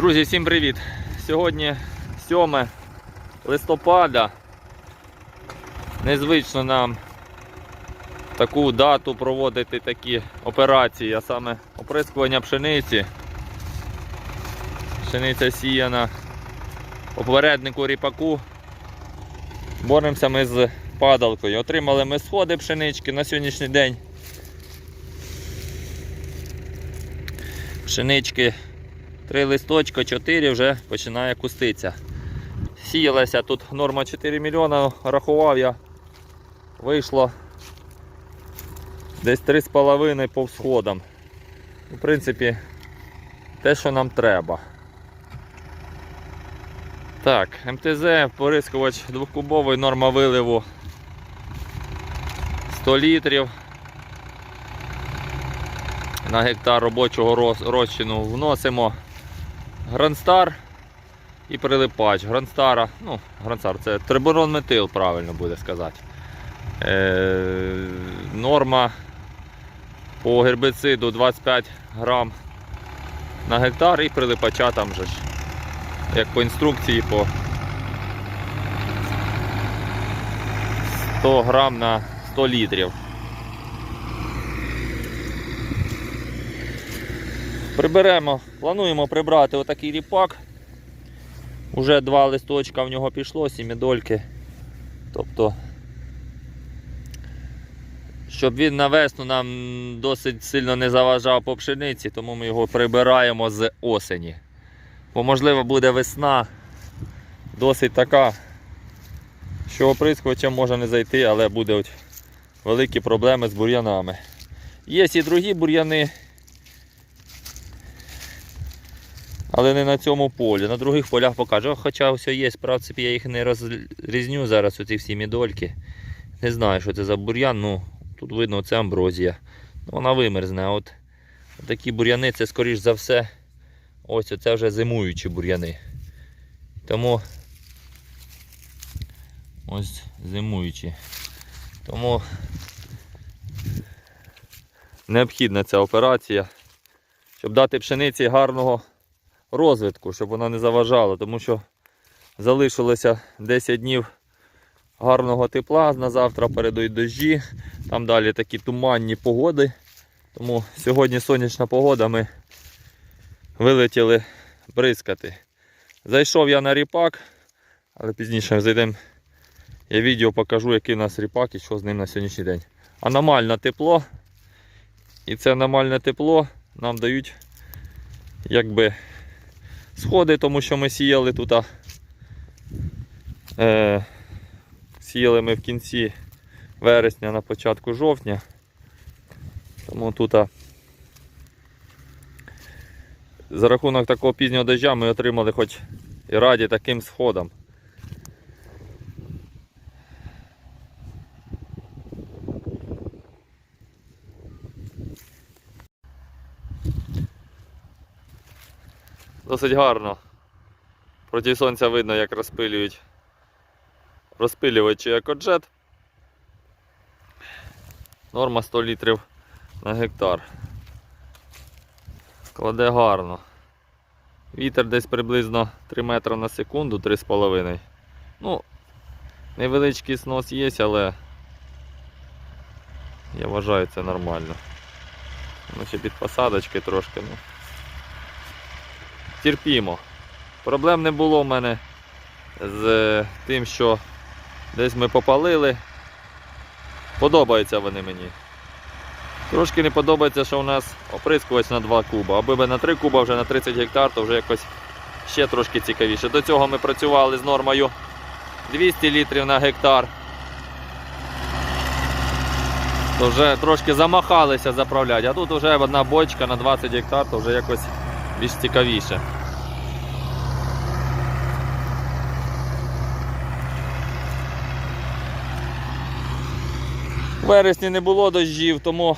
Друзі, всім привіт! Сьогодні 7 листопада. Незвично нам таку дату проводити такі операції, а саме оприскування пшениці. Пшениця сіяна попереднику ріпаку. Боремося ми з падалкою. Отримали ми сходи пшенички на сьогоднішній день. Пшенички Три листочка, 4 вже починає куститися. Сіялася тут норма 4 мільйона, рахував я. Вийшло десь 3,5 по всходам. В принципі, те, що нам треба. Так, МТЗ, порискувач двохкубовий, норма виливу 100 літрів. На гектар робочого розчину вносимо. Грандстар і прилипач. Грандстара, ну, Грандстар це триборон метил, правильно буде сказати. Е, норма по гербициду 25 грам на гектар і прилипача там же ж. Як по інструкції по 100 грам на 100 літрів. Приберемо, плануємо прибрати отакий ріпак. Уже два листочка в нього пішло, сімідольки. Тобто, щоб він на весну нам досить сильно не заважав по пшениці, тому ми його прибираємо з осені. Бо можливо буде весна досить така, що оприскувачем може не зайти, але буде великі проблеми з бур'янами. Є і другі бур'яни. Але не на цьому полі. На других полях покажу. Хоча все є, в принципі, я їх не розрізню зараз, оці всі мідольки. Не знаю, що це за бур'ян. Ну, тут видно, це амброзія. Ну, Вона вимерзне. От такі бур'яни це, скоріш за все, ось це вже зимуючі бур'яни. Тому ось зимуючі. Тому необхідна ця операція, щоб дати пшениці гарного розвитку, щоб вона не заважала, тому що залишилося 10 днів гарного тепла, на завтра передають дощі, там далі такі туманні погоди. Тому сьогодні сонячна погода, ми вилетіли бризкати. Зайшов я на ріпак, але пізніше зайдемо. Я відео покажу, який у нас ріпак і що з ним на сьогоднішній день. Аномальне тепло. І це аномальне тепло нам дають якби сходи, тому що ми сіяли тут. Е, сіяли ми в кінці вересня на початку жовтня. Тому тут за рахунок такого пізнього дождя ми отримали хоч і раді таким сходам. Досить гарно. Проти сонця видно, як розпилюють розпилювачі екоджет. Норма 100 літрів на гектар. Кладе гарно. Вітер десь приблизно 3 метри на секунду, 3,5. Ну, невеличкий снос є, але я вважаю це нормально. Ну, ще під посадочки трошки. Ну терпімо. Проблем не було в мене з тим, що десь ми попалили. Подобаються вони мені. Трошки не подобається, що у нас оприскувач на 2 куба. Аби би на 3 куба вже на 30 гектар, то вже якось ще трошки цікавіше. До цього ми працювали з нормою 200 літрів на гектар. То вже трошки замахалися заправляти, а тут вже одна бочка на 20 гектар, то вже якось більш цікавіше. У вересні не було дощів, тому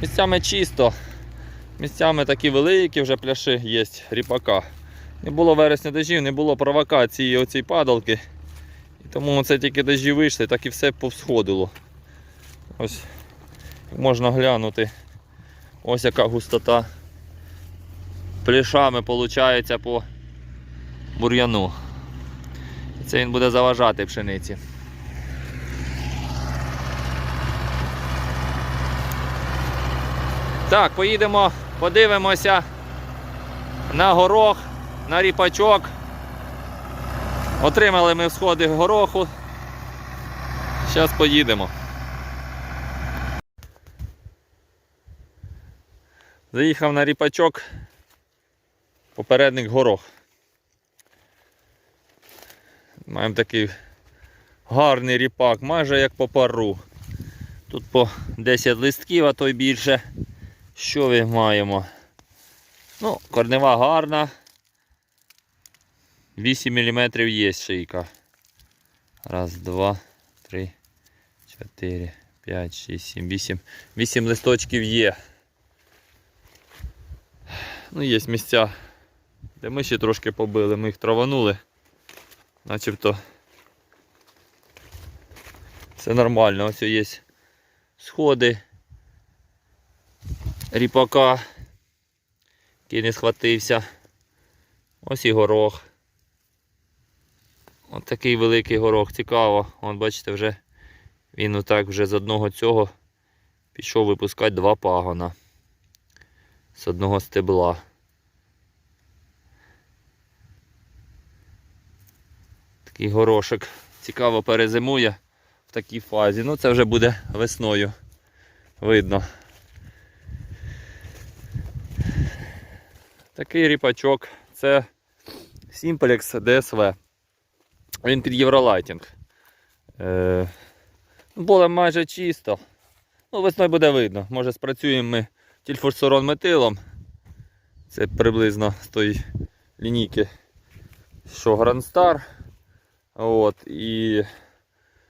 місцями чисто, місцями такі великі вже пляши є ріпака. Не було вересня дощів, не було провокації оцій падалки. І тому це тільки дощі вийшли, так і все повсходило. Ось можна глянути. Ось яка густота плішами виходить по бур'яну. Це він буде заважати пшениці. Так, поїдемо, подивимося на горох, на ріпачок. Отримали ми всходи гороху. Зараз поїдемо. Заїхав на ріпачок. Попередник горох. Маємо такий гарний ріпак, майже як по пару. Тут по 10 листків, а то й більше. Що ми маємо? Ну, корнева гарна. 8 мм є шийка. Раз, два, три, чотири, п'ять, шість, сім, вісім. Вісім листочків є. Ну, є місця, де ми ще трошки побили, ми їх траванули. Начебто все нормально. Ось є сходи ріпака, який не схватився. Ось і горох. Ось такий великий горох, цікаво. Вон бачите, вже він отак вже з одного цього пішов випускати два пагона з одного стебла. Такий горошок цікаво перезимує в такій фазі. Ну це вже буде весною. Видно. Такий ріпачок. Це Simplex DSV. Він під Євролайтінг. Е, Поле майже чисто. Ну, весною буде видно. Може спрацюємо ми тільфорсорон метилом. Це приблизно з тої лінійки, що Грандстар. От, і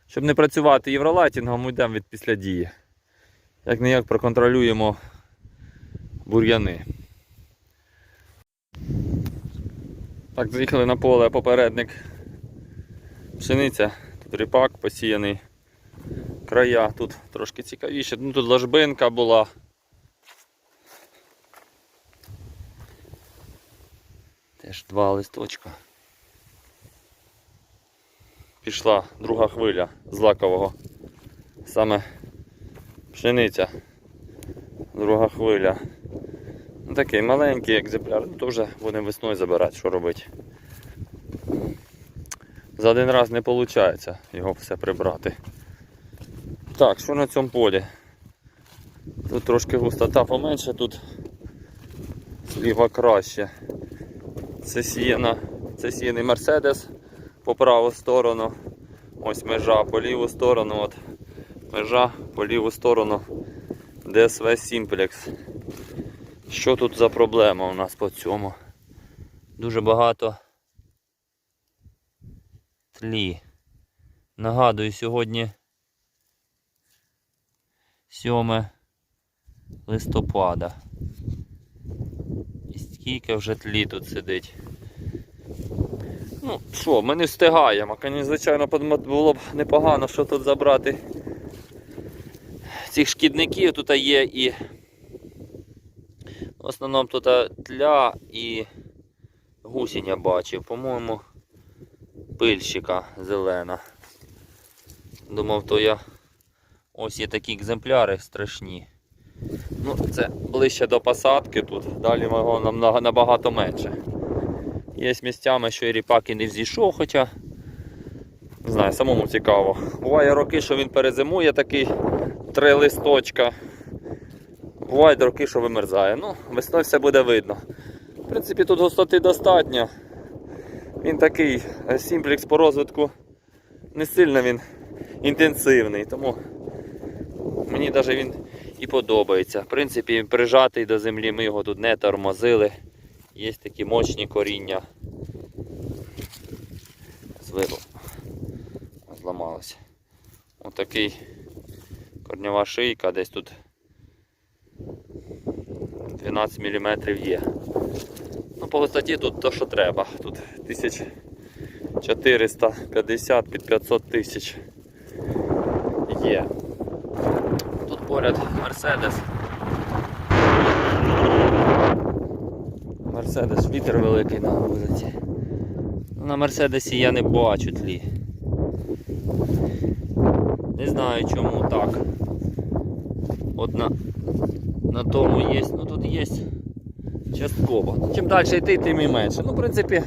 щоб не працювати євролайтінгом, йдемо від після дії. Як не як проконтролюємо бур'яни. Так, заїхали на поле попередник. Пшениця, тут ріпак посіяний. Края тут трошки цікавіше. Ну тут ложбинка була. Теж два листочка. Пішла друга хвиля злакового. Саме пшениця. Друга хвиля. Ну, такий маленький екземпляр, ну то вже будемо весною забирати, що робити. За один раз не виходить його все прибрати. Так, що на цьому полі? Тут трошки густота поменше, тут зліва краще. Це сіяна, це сіяний Мерседес по праву сторону. Ось межа по ліву сторону. От межа по ліву сторону DSV Simplex. Що тут за проблема у нас по цьому? Дуже багато тлі. Нагадую, сьогодні 7 листопада. І скільки вже тлі тут сидить. Ну, що, ми не встигаємо. Звичайно, було б непогано, що тут забрати цих шкідників. Тут є і в основному тут тля і гусінь я бачив. По-моєму, пильщика зелена. Думав, то я ось є такі екземпляри страшні. Ну, це ближче до посадки тут, далі його нам набагато менше. Є місцями, що і ріпак і не взійшов, хоча не знаю, самому цікаво. Буває роки, що він перезимує такий три листочка. Бувають роки, що вимерзає. Ну, весною все буде видно. В принципі, тут густоти достатньо. Він такий сімплекс по розвитку не сильно він інтенсивний, тому мені навіть він і подобається. В принципі, прижатий до землі, ми його тут не тормозили. Є такі мощні коріння. Звирло. Зламалося. Отакий корнева шийка, десь тут 12 мм є. Ну, по висоті тут то, що треба. Тут 1450 під 500 тисяч є. Тут поряд Мерседес. Мерседес, вітер великий на вулиці. На Мерседесі я не бачу тлі. Не знаю чому так. От на, на тому є, ну тут є частково. Чим далі йти, тим і менше. Ну, в принципі,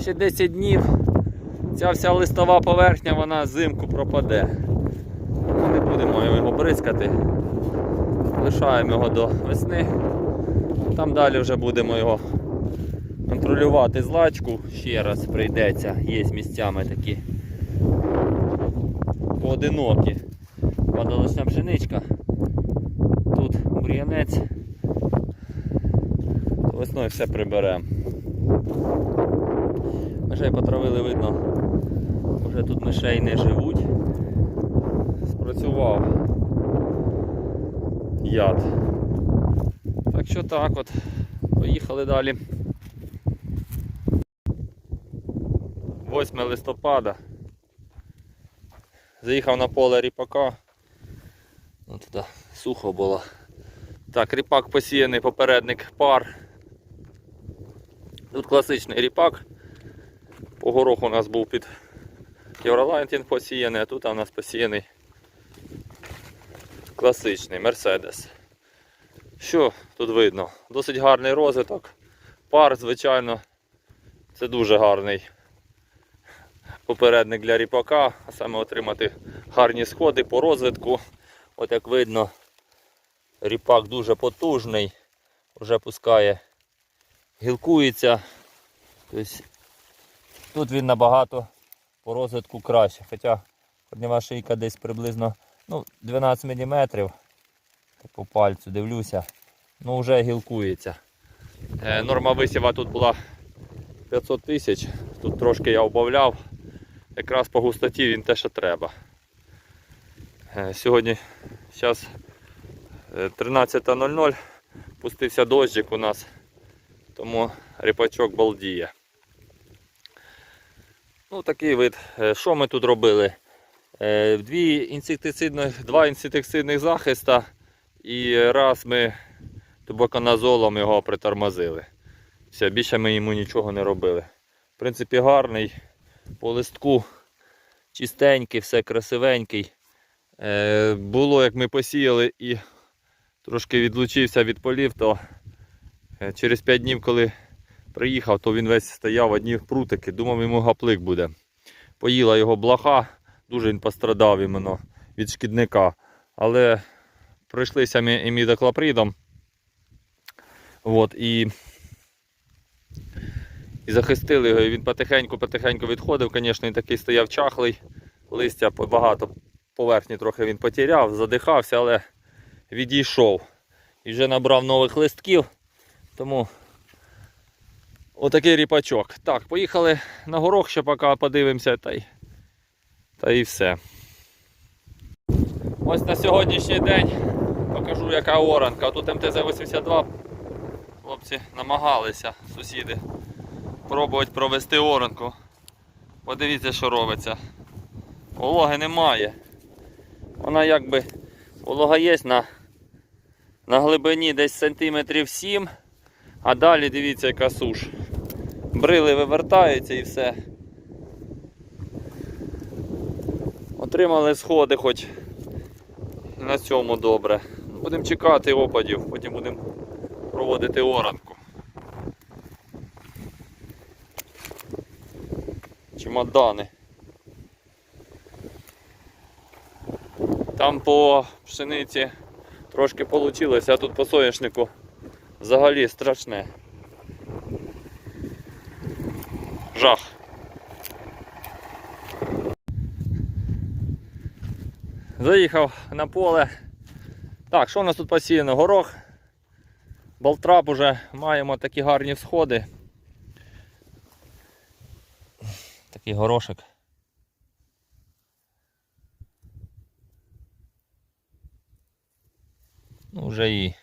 ще 10 днів. Ця вся листова поверхня, вона зимку пропаде. Ми не будемо його бризкати. Лишаємо його до весни. Там далі вже будемо його контролювати злачку. Ще раз прийдеться. Є місцями такі поодинокі. Падалочна пшеничка. Тут бур'янець. Весною все приберемо. Мишей потравили, видно, вже тут мишей не живуть. Спрацював яд. Так що так от. Поїхали далі. 8 листопада. Заїхав на поле ріпака. Ну, туди сухо було. Так, ріпак посіяний попередник пар. Тут класичний ріпак. По гороху у нас був під Євролайнтінг посіяний, а тут у нас посіяний класичний Мерседес. Що тут видно? Досить гарний розвиток. Пар, звичайно, це дуже гарний попередник для ріпака, а саме отримати гарні сходи по розвитку. От як видно, ріпак дуже потужний, вже пускає, гілкується. Тобто, тут він набагато по розвитку краще. Хоча корнева шийка десь приблизно ну, 12 мм. По пальцю дивлюся. Ну вже гілкується. Е, норма висіва тут була 500 тисяч. Тут трошки я обавляв. Якраз по густоті він те, що треба. Е, сьогодні зараз 13.00. Пустився дощик у нас, тому ріпачок балдіє. Ну, такий вид. Е, Що ми тут робили? Е, Дві інсектицидних, два інсектицидних захиста і раз ми тубаконазолом його притормозили. Все, більше ми йому нічого не робили. В принципі, гарний по листку, чистенький, все красивенький. Е, було, як ми посіяли і трошки відлучився від полів, то е, через 5 днів, коли приїхав, то він весь стояв одні прутики, думав йому гаплик буде. Поїла його блоха, дуже він пострадав іменно від шкідника. Але пройшлися імідоклопридом. От, і, і захистили його. І він потихеньку-потихеньку відходив. Звісно, він такий стояв чахлий, листя багато поверхні трохи він потеряв, задихався, але відійшов. І вже набрав нових листків. Тому отакий ріпачок. Так, поїхали на горох, ще поки подивимося та й, та й все. Ось на сьогоднішній день покажу яка оранка. Тут МТЗ-82 хлопці намагалися, сусіди, пробувати провести оранку. Подивіться, що робиться. Вологи немає. Вона якби волога є на, на глибині десь сантиметрів 7, а далі дивіться яка суш. Брили вивертаються і все. Отримали сходи хоч на цьому добре. Будемо чекати опадів, потім будемо проводити оранку. Чемодани. Там по пшениці трошки вийшло, а тут по соняшнику взагалі страшне. Жах. Заїхав на поле. Так, що у нас тут посіяно? Горох. Болтрап уже маємо такі гарні всходи. Такий горошок. Ну, вже і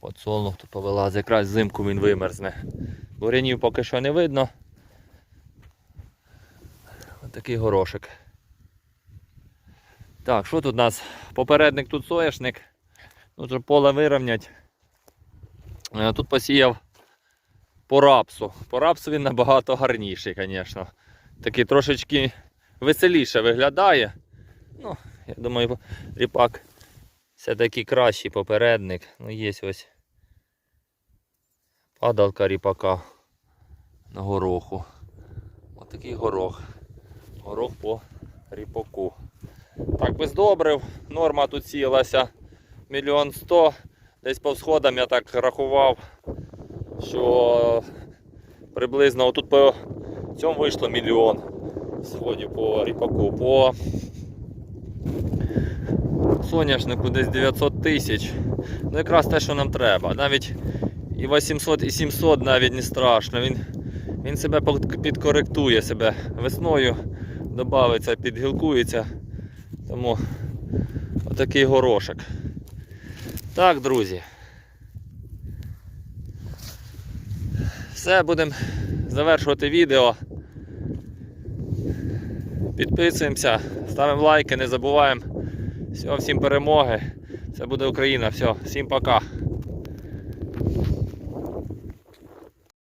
подсолнух тут повилазить, якраз зимку він вимерзне. Бурянів поки що не видно. Ось такий горошок. Так, що тут у нас? Попередник тут соняшник. Ну, щоб поле вирівнять. Е, Тут посіяв по рапсу. По рапсу він набагато гарніший, звісно. Такий трошечки веселіше виглядає. Ну, я думаю, ріпак все-таки кращий попередник. Ну, є ось падалка ріпака на гороху. Отакий горох. Горох по ріпаку. Так, без добрив. Норма тут сіялася мільйон сто. Десь по всходам я так рахував, що приблизно отут по цьому вийшло мільйон сходів по ріпаку. По соняшнику десь 900 тисяч. Ну якраз те, що нам треба. Навіть і 800, і 700 навіть не страшно. Він, він себе підкоректує себе весною, додається, підгілкується. Тому отакий горошок. Так, друзі. Все, будемо завершувати відео. Підписуємося, ставимо лайки, не забуваємо. Всього, всім перемоги. Це буде Україна. Все, всім пока.